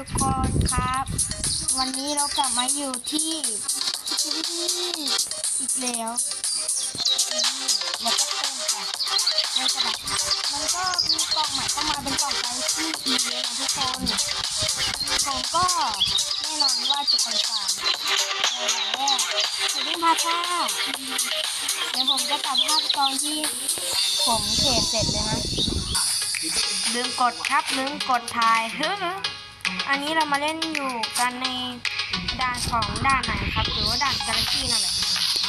ทุกคนครับ วันนี้เรากลับมาอยู่ที่อีกแล้วแล้วก็เต้นค่ะในกระดาษมันก็มีกล่องใหม่เข้ามาเป็นกล่องไฟที่อีเวนต์นะทุกคนผมก็แน่นอนว่าจะไปฟาร์มในอย่างแรกเทดดิ้งพาซ่าเดี๋ยวผมจะตัดภาพตอนที่ผมเทรดเสร็จเลยนะลืมกดครับลืมกดถ่ายฮ้ อันนี้เรามาเล่นอยู่กันในด่านของด่านไหนครับ หรือว่าด่านกาแล็กซี่นั่นแหละ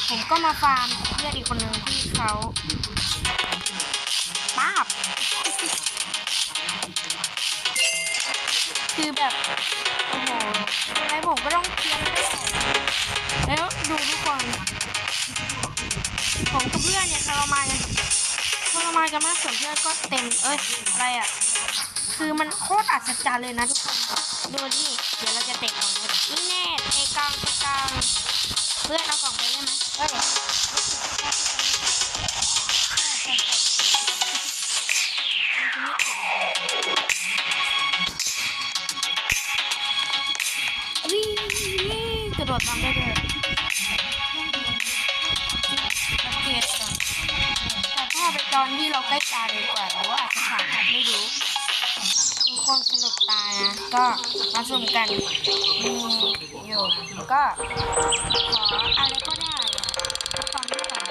ผมก็มาฟาร์มเพื่อนอีกคนหนึ่งที่เขาป้าบ คือแบบ โอ้โหทำไมผมก็ต้องเคียนด้วยแล้วดูทุกคน ผมกับเพื่อนเนี่ยทรมานกันทรมานกันมากส่วนเพื่อนก็เต็ม เอ้ย อะไรอะ คือมันโคตรอัศจรรย์เลยนะทุกคน ดูดิเดี๋ยวเราจะเตะก่องเลยนี่แน่เตะกลางเตะกลางเพื่อนเอากล่องไปได้ไหมเอ้ยวิ่งกระโดดตามได้ด้วยเกตแต่ถ้าไปตอนที่เราใกล้ตายดีกว่าหรือว่าอาจจะผ่านไม่รู้ ทุกคนสนุกตายนะ ก็มาชมกัน มีอยู่ก็ขออะไรก็ได้อะตอนนี้ก่อน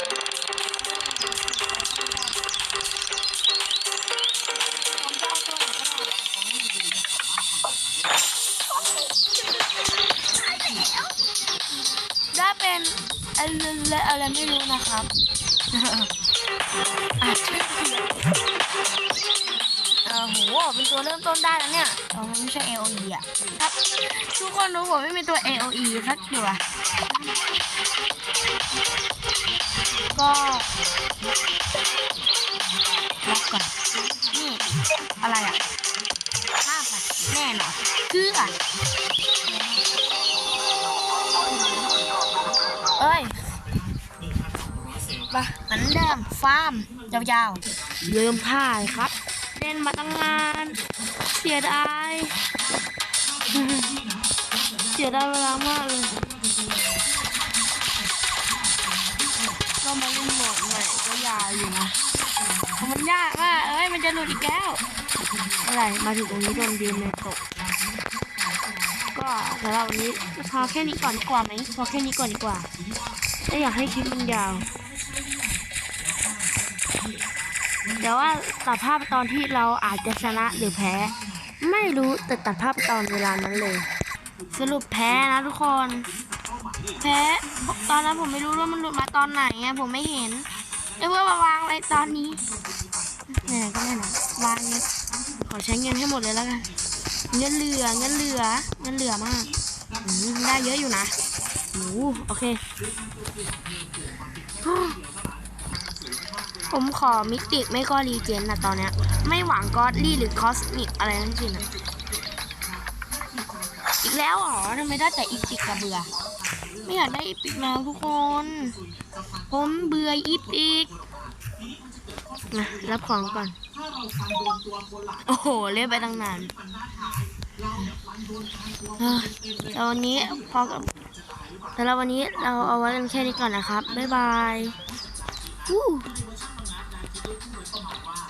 ผมจะเอาตัวไหนก็ได้ถ้าเป็นอะไรอะไรไม่รู้นะครับอาจจะ เสียเออโหเป็นตัวเริ่มต้นได้แล้วเนี่ยอ๋อมันไม่ใช่ AOE อะครับทุกคนรู้ผมไม่มีตัว AOE สักตัวก็ล็อกก่อนนี่อะไรอะข้ามไปแน่นอนเกลือเอ้ยมาเหมือนเดิมฟาร์มยาวๆลืมพ่ายครับเล่นมาตั้งนาน เสียดาย เสียดายเวลามากเลยก็มาเล่นโหมดใหม่ก็ยาวอยู่นะมันยากมากเอ้ยมันจะหลุดอีกแล้วอะไรมาถึงตรงนี้โดนดีเมตกก็สำหรับวันนี้พอแค่นี้ก่อนดีกว่าไหมพอแค่นี้ก่อนดีกว่าไม่อยากให้คลิปมันยาว เดี๋ยวว่าตัดภาพตอนที่เราอาจจะชนะหรือแพ้ ไม่รู้แต่ตัดภาพตอนเวลานั้นเลย สรุปแพ้นะทุกคน แพ้ตอนนั้นผมไม่รู้ว่ามันหลุดมาตอนไหนไงผมไม่เห็นแล้เพื่อมาวางไว้ตอนนี้เนี่ยก็ไม่นะวางเงินขอใช้เงินให้หมดเลยแล้วกันเงินเหลือเงินเหลือเงินเหลือมากมได้เยอะอยู่นะโอ้โอเค ผมขอมิติไม่ก็รีเจนนะตอนเนี้ย ไม่หวังกอดลี่หรือคอสมิกอะไรทั้งสิ้นอะอีกแล้วเหรอทำไมได้แต่อีปิกกับเบื่อ ไม่อยากได้อีปิกแล้วทุกคน ผมเบื่ออีปิกนะรับของก่อน โอ้โห เล่นไปตั้งนานแต่วันนี้พอกับสำหรับวันนี้เราเอาไว้กันแค่นี้ก่อนนะครับ บ๊ายบาย